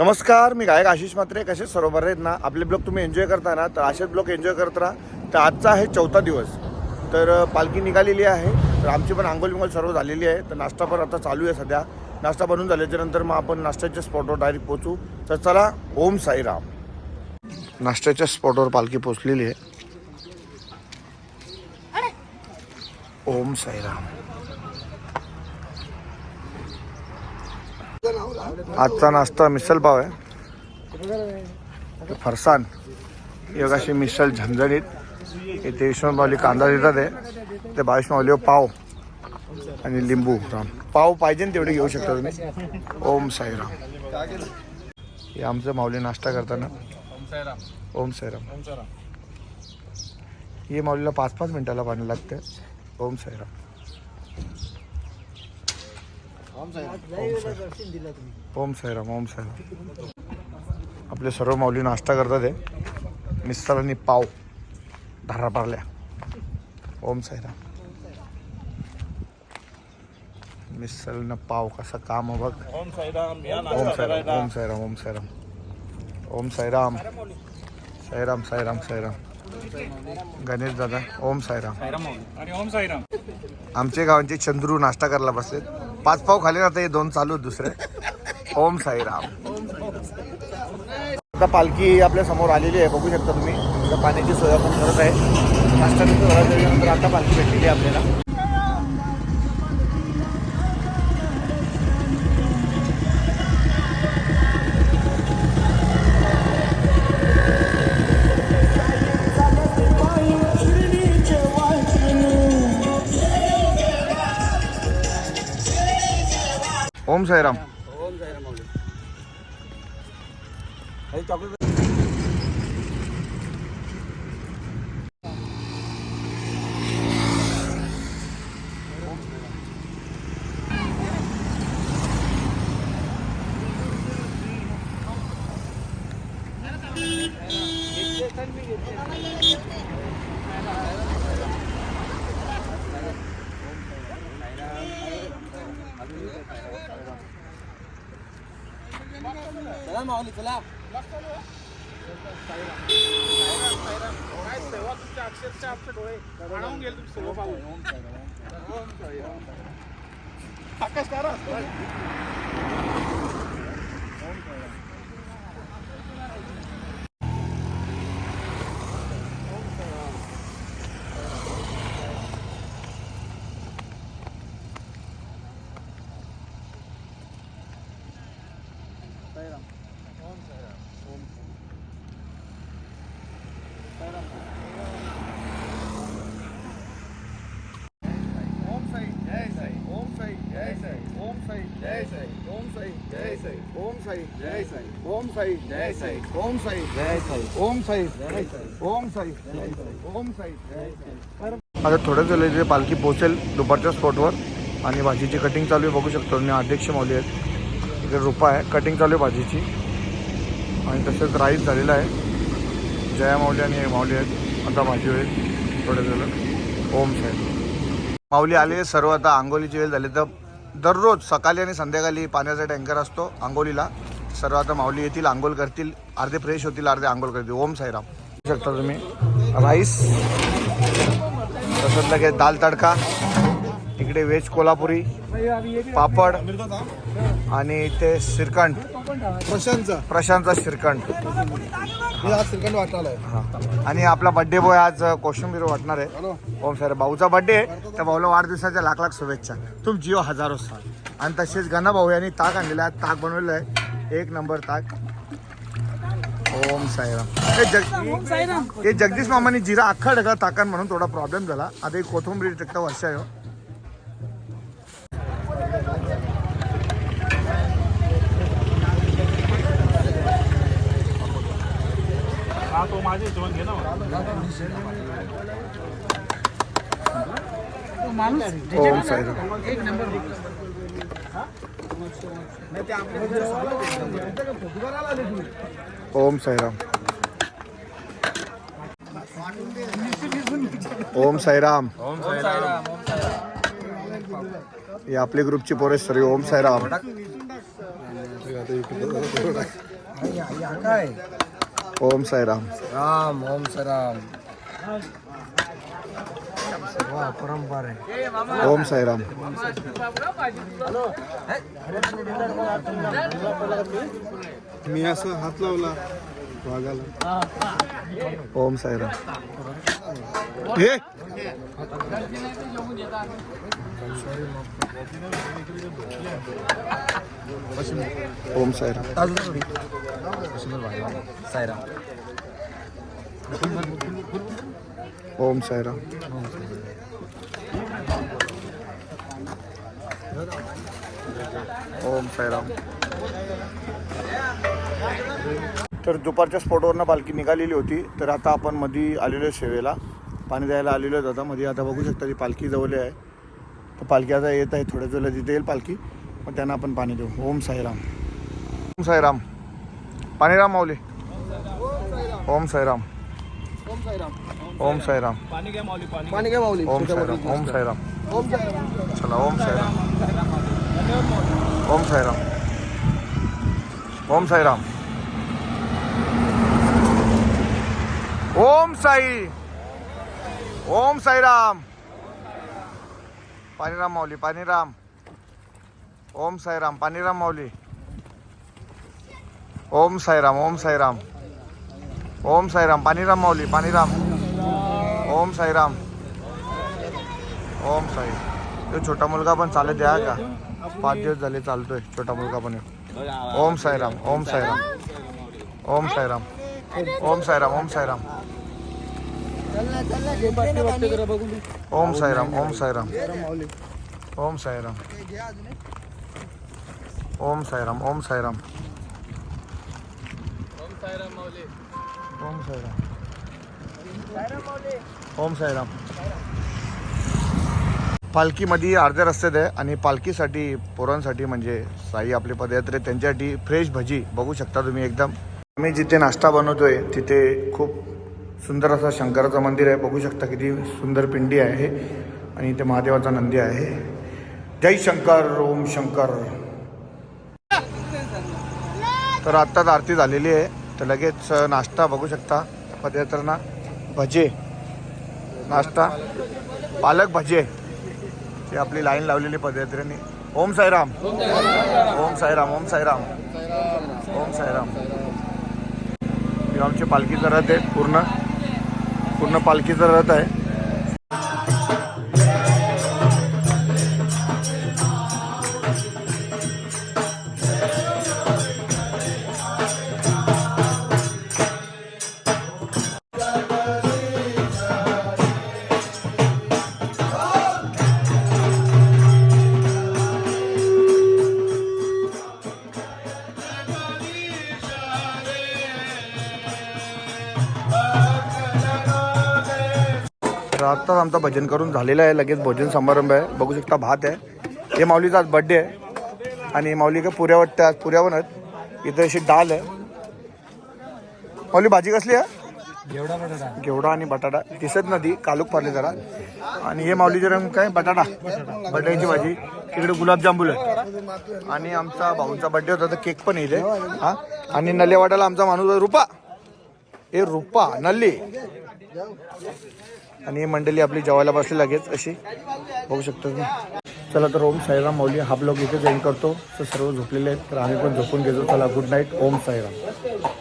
नमस्कार मी गायक आशिष मात्रे कसे सर्व बरे आहेत ना? आपले ब्लॉग तुम्ही एन्जॉय करता ना तर असेच ब्लॉग एन्जॉय करत राहा. तर आजचा आहे चौथा दिवस. तर पालखी निघालेली आहे. तर आमची पण आंघोळ बिंगोल सर्व झालेली आहे. तर नाश्ता पण आता चालू आहे सध्या. नाश्ता बनवून झाल्याच्यानंतर मग आपण नाश्त्याच्या स्पॉटवर डायरेक्ट पोहोचू. तर चला ओम साईराम. नाश्त्याच्या स्पॉटवर पालखी पोचलेली आहे. ओम साईराम. आजचा नाश्ता मिसल पाव आहे. फरसाण एक अशी मिसल झणझणीत. इथे विष्णू माऊली कांदा देतात आहे ते बावीस माऊली पाव. आणि लिंबू राम. पाव पाहिजे ना तेवढे घेऊ शकता तुम्ही. ओम साईराम. हे आमचं माऊली नाश्ता करताना. ओम साईराम. हे माऊलीला पाच पाच मिनिटाला पाणी लागतं ओम साईराम. ओम साईराम. ओम साईराम आपले सर्व माऊली नाश्ता करतात आहे मिस्तर आणि पाव धारा पारल्या. ओम साईराम. मिसळनं पाव कसा काम बघ. ओम साईराम ओम साईराम ओम साईराम ओम साईराम. ओम साईराम. साईराम साईराम साईराम गणेश दादा ओम साईराम. आणि ओम साईराम. आमच्या गावांचे चंद्रू नाश्ता करायला बसलेत. पाच पाव खाले ना आता हे दोन चालू आहेत दुसरे. ओम साईराम. आता पालखी आपल्यासमोर आलेली आहे बघू शकता तुम्ही. आता पाण्याची सोय आपण करत आहे. नाश्ता आता पालखी भेटलेली आहे आपल्याला. ఓం సాయిరామ్ ఓం సాయిరామ్ Thank you. चला माऊली चला. अक्षरशः आपले डोळे अडावून गेले तुम्ही सर्व पाहून आकाश तारा साई जय साई. ओम साई जय साई. ओम साई. जय साई. ओम साई. जय साई. ओम साई. जय साई. ओम साई. जय साई. आता थोड्याच वेळेला इथे पालखी पोहोचेल दुपारच्या स्पॉटवर आणि भाजीची कटिंग चालू आहे बघू शकतो. आणि अध्यक्ष माऊली आहेत. इकडे रुपा आहे. कटिंग चालू आहे भाजीची. आणि तसेच राईस झालेला आहे. जया माऊली आणि माऊली आहेत. आता भाजी होईल. थोड्या वेळेला ओम साहेब माऊली आले सर्व आता आंघोलीची वेळ झाली तर दररोज सकाळी आणि संध्याकाळी पाण्याचा टँकर असतो आंघोलीला सर्व आता माऊली येतील आंघोळ करतील अर्धे फ्रेश होतील अर्धे आंघोळ करतील. ओम साईराम. शकता तुम्ही? राईस. तसंच लगेच दाल तडका. इकडे व्हेज कोल्हापुरी पापड आणि ते श्रीखंड. प्रशांतचा. प्रशांतचा श्रीखंड. श्रीखंड वाटायला आहे हा. आणि आपला बड्डे बॉय आज कोशिंबीर वाटणार आहे. ओम सर भाऊचा बड्डे आहे. त्या भाऊला वाढदिवसाच्या लाख लाख शुभेच्छा. तुम जिओ हजारो साल. आणि तसेच गणा भाऊ यांनी ताक आणलेला आहे. ताक बनवलेलं आहे. एक नंबर ताक. ओम साईराम हे जग हे जगदीश मामाने जिरा अख्खा ढगा ताकान म्हणून थोडा प्रॉब्लेम झाला. आता एक कोथंबीर टिकता वर्ष आहे हो. हा तो हिशोबाने घे ना ओम साईराम. ओम साईराम. ओम साईराम. ही आपली ग्रुपची पोरे सर्व. ओम साईराम. काय? ओम साईराम. राम ओम सराम परंपरा आहे. ओम साईराम. मी असं हात लावला वाघाला. ओम साईराम. हे? ओम सायरा सायरा ओम सायरा ओम सायराम तर दुपारच्या स्पॉटवरनं पालखी निघालेली होती तर आता आपण मधी आलेलो आहे सेवेला पाणी द्यायला आलेलो आहे आता मध्ये आता बघू शकता ती पालखी जवळ आहे तर पालखी आता येत आहे थोड्या वेळेला तिथे येईल पालखी मग त्यांना आपण पाणी देऊ ओम साईराम ओम साईराम पाणीराम माऊली ओम साईराम ओम साईराम ओम साईराम पाणी घ्या माऊली पाणी पाणी काय माऊली ओम साईराम ओम साईराम ओम साईराम चला ओम साईराम ओम साईराम ओम साईराम ओम साई. ओम साईराम. पाणीराम माऊली पाणीराम. ओम साईराम पाणीराम माऊली. ओम साईराम ओम साईराम. ओम साईराम पाणीराम माऊली पाणीराम. ओम साईराम. ओम साई. तो छोटा मुलगा पण चालत द्या का? पाच दिवस झाले चालतोय छोटा मुलगा पण. ओम साईराम ओम साईराम. ओम साईराम. ओम साईराम ओम साईराम. ओम साईराम ओम साईराम. ओम साईराम. ओम साईराम ओम साईराम. ओम साईराम. ओम साईराम. पालखीमध्ये अर्ध्या रस्त्यात आहे आणि पालखीसाठी पोरांसाठी म्हणजे साई आपले पदयात्रे त्यांच्यासाठी फ्रेश भजी बघू शकता तुम्ही एकदम. आम्ही जिथे नाश्ता बनवतोय तिथे खूप सुंदर असं शंकराचं मंदिर आहे. बघू शकता किती सुंदर पिंडी आहे आणि इथे महादेवाचा नंदी आहे. जय शंकर ओम शंकर. तर आत्ताच आरती झालेली आहे. तर लगेच नाश्ता बघू शकता. पदयात्रांना भजे. नाश्ता. पालक भजे. ते आपली लाईन लावलेली पदयात्रेने. ओम साईराम. ओम साईराम ओम साईराम. ओम साईराम. ही आमची पालखीचं रथ आहे पूर्ण पूर्ण पालखीचं रथ आहे. आत्ताच आमचा भजन करून झालेलं आहे. लगेच भोजन समारंभ आहे. बघू शकता भात आहे. हे माऊलीचा आज बड्डे आहे. आणि माऊली काय पुऱ्या वाटतं आज. पुऱ्या बनत इथं अशी डाल आहे. माऊली भाजी कसली आहे? एवढा बटाटा. घेवडा आणि बटाटा. दिसत नदी कालूक पारले जरा. आणि हे माऊलीचे रंग काय? बटाटा. बटाट्याची भाजी. तिकडे गुलाबजामुन आहे आणि आमचा भाऊंचा बड्डे होता तर केक पण येते हा? आणि नल्लेवाड्याला आमचा माणूस रुपा. ए रुपा नल्ली. आणि मंडळी आपली जेवायला बसली लगेच अशी. बघू शकतो तुम्ही. चला तर ओम साईराम माऊली हा ब्लॉग इथे जॉईन करतो. तर सर्व झोपलेले आहेत तर आम्ही पण झोपून घेतो. चला गुड नाईट ओम साईराम.